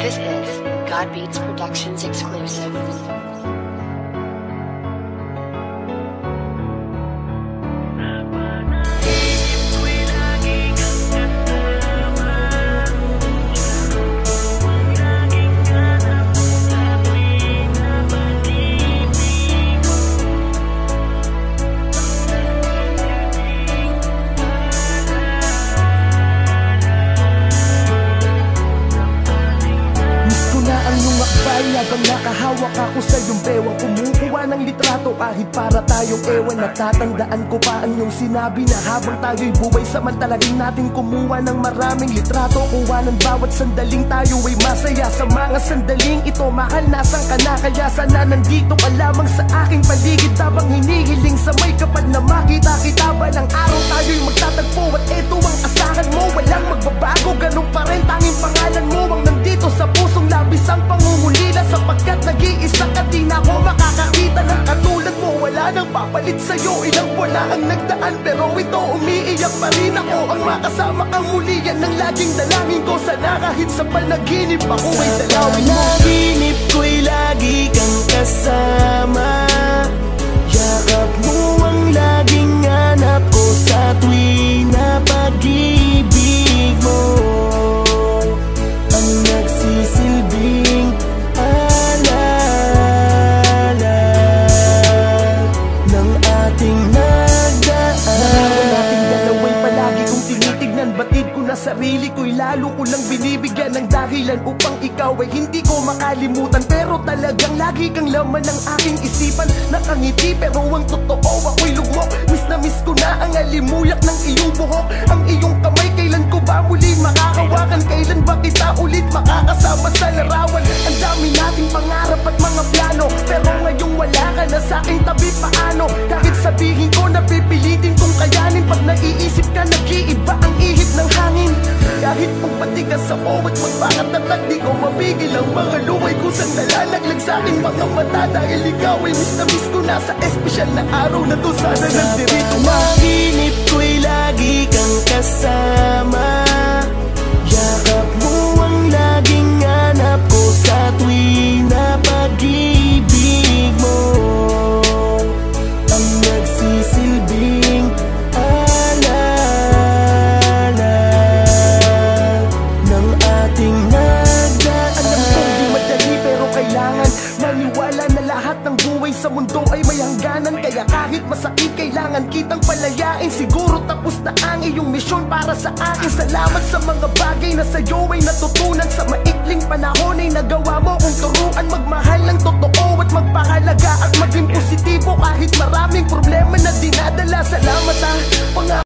This is God Beats Productions exclusive. Lumakbay Habang nakahawak ako sa iyong bewang. Kumukuha ng litrato kahit para tayong ewan. Natatandaan ko pa ang iyong sinabi Na habang tayo'y buhay Samantalagin natin kumuha ng maraming litrato. Kuha ng bawat sandaling tayo ay masaya. Sa mga sandaling ito mahal nasan ka na? Kaya sana nandito ka lamang sa aking paligid. Habang hinihiling sa may kapal na makita kita ba ng araw tayo'y magtatagpo. At eto ang asahan mo Walang magbabago ka di na ako makakakita ng katulad mo. Wala nang papalit sa'yo. Ilang na ang nagdaan Pero ito umiiyak pa rin ako. Ang makasama kang muli Yan ang laging dalangin ko. Sana kahit sa panaginip ako ay dalawin mo. Panaginip ko'y lagi kang kasama sarili ko'y lalo ko lang binibigyan ng dahilan Upang ikaw ay hindi ko makalimutan. Pero talagang lagi kang laman ng aking isipan. Nakangiti pero ang totoo ako'y lugmok. Miss na miss ko na ang alimuyak ng iyong buhok. Ang iyong kamay kailan ko ba muli makakawakan? Kailan ba kita ulit makakasama sa larawan? Ang dami nating pangarap at mga plano. Pero ngayong wala ka na sa aking tabi paano? Kahit sabihin ko Mapigil ang mga luway ko Sang nalalaglag sa aking mga mata. Dahil ikaw ay miss na miss ko. Na Sa espesyal na araw na to. Sana nagdirito ma Panaginip ko'y lagi kang kasama sa mundo ay may hangganan Kaya kahit masakit kailangan kitang palayain. Siguro tapos na ang iyong misyon para sa akin. Salamat sa mga bagay na sa'yo ay natutunan. Sa maikling panahon ay nagawa mo kong turuan. Magmahal ng totoo at magpahalaga At maging positibo. Kahit maraming problema na dinadala. Salamat ha, mga